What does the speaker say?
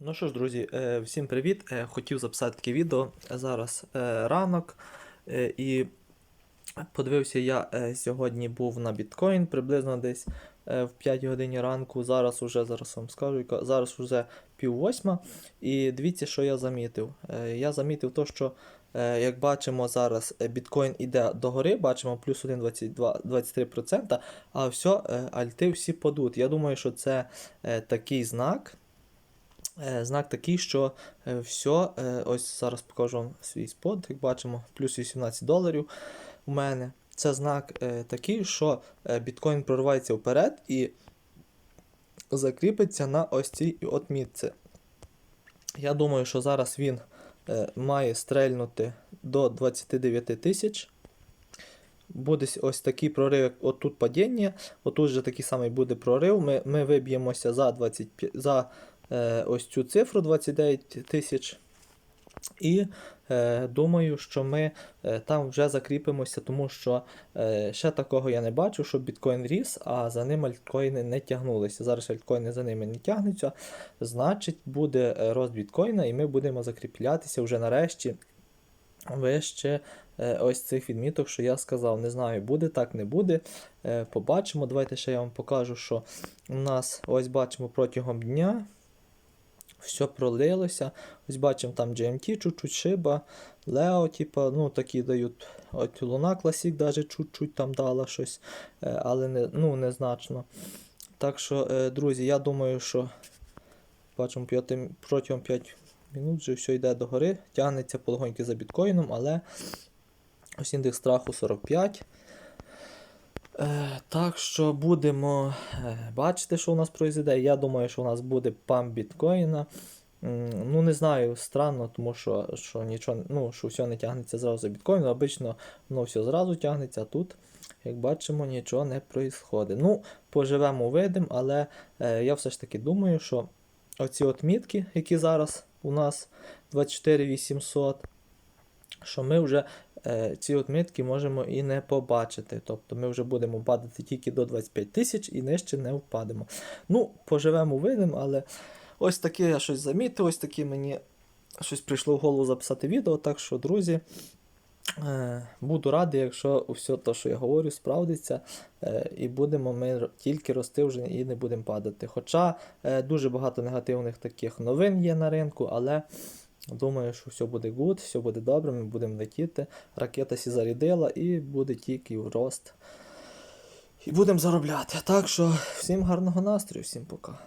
Ну що ж, друзі, е, всім привіт. Е, Хотів записати таке відео. Зараз е, ранок. І подивився, я сьогодні був на біткоін приблизно десь в 5 годині ранку. Зараз уже зараз вам скажу, зараз уже пів восьма. І дивіться, що я замітив. Я замітив то, що як бачимо зараз, біткоін іде догори, бачимо плюс 1,23%, а все, альти всі падуть. Я думаю, що це такий знак. Е, Знак такий, що е, все, ось зараз покажу вам свій спот, як бачимо, плюс 18 доларів у мене. Це знак е, такий, що біткоін проривається вперед і закріпиться на ось цій от мітці. Я думаю, що зараз він має стрельнути до 29 тисяч. Буде ось такий прорив, як отут падіння, отут же такий самий буде прорив. Ми, ми виб'ємося за 25, за ось цю цифру 29 тисяч. І е, думаю, що ми е, там вже закріпимося, тому що е, ще такого я не бачу, щоб біткоін ріс, а за ним альткоїни не тягнулися. Зараз альткоїни за ними не тягнуться. Значить, буде е, рост біткоїна, і ми будемо закріплятися вже нарешті вище е, ось цих відміток, що я сказав. Не знаю, буде так, не буде. Е, Побачимо. Давайте ще я вам покажу, що у нас ось бачимо протягом дня. Все пролилося. Ось бачимо там GMT, чуть-чуть шиба, Лео, типа, ну такі дають. От Луна Classic даже чуть-чуть там дала щось, е, але не, ну, незначно. Так що, е, друзі, я думаю, що бачимо протягом 5 минут вже все йде догори, тягнеться полегоньки за біткоїном, але ось індекс страху 45. Е, так що будемо е, бачити, що у нас произойде. Я думаю, що у нас буде памп біткоїна. Ну, не знаю, странно, тому що, що нічого, ну, що все не тягнеться зразу за біткоін. Обично воно все зразу тягнеться, а тут, як бачимо, нічого не происходить. Ну, поживемо, увидимо, але е, я все ж таки думаю, що оці от мітки, які зараз у нас 24800, що ми вже е, ці от мітки можемо і не побачити. Тобто ми вже будемо падати тільки до 25 тисяч і нижче не впадемо. Ну, поживемо, видимо, але ось таке я щось замітив, ось таке мені щось прийшло в голову записати відео. Так що, друзі, е, буду радий, якщо все те, що я говорю, справдиться, е, і будемо ми тільки рости вже і не будемо падати. Хоча е, дуже багато негативних таких новин є на ринку, але. Думаю, що все буде гуд, все буде добре, ми будемо летіти. Ракета сі зарядила і буде тільки рост. І будемо заробляти. Так що всім гарного настрою, всім пока.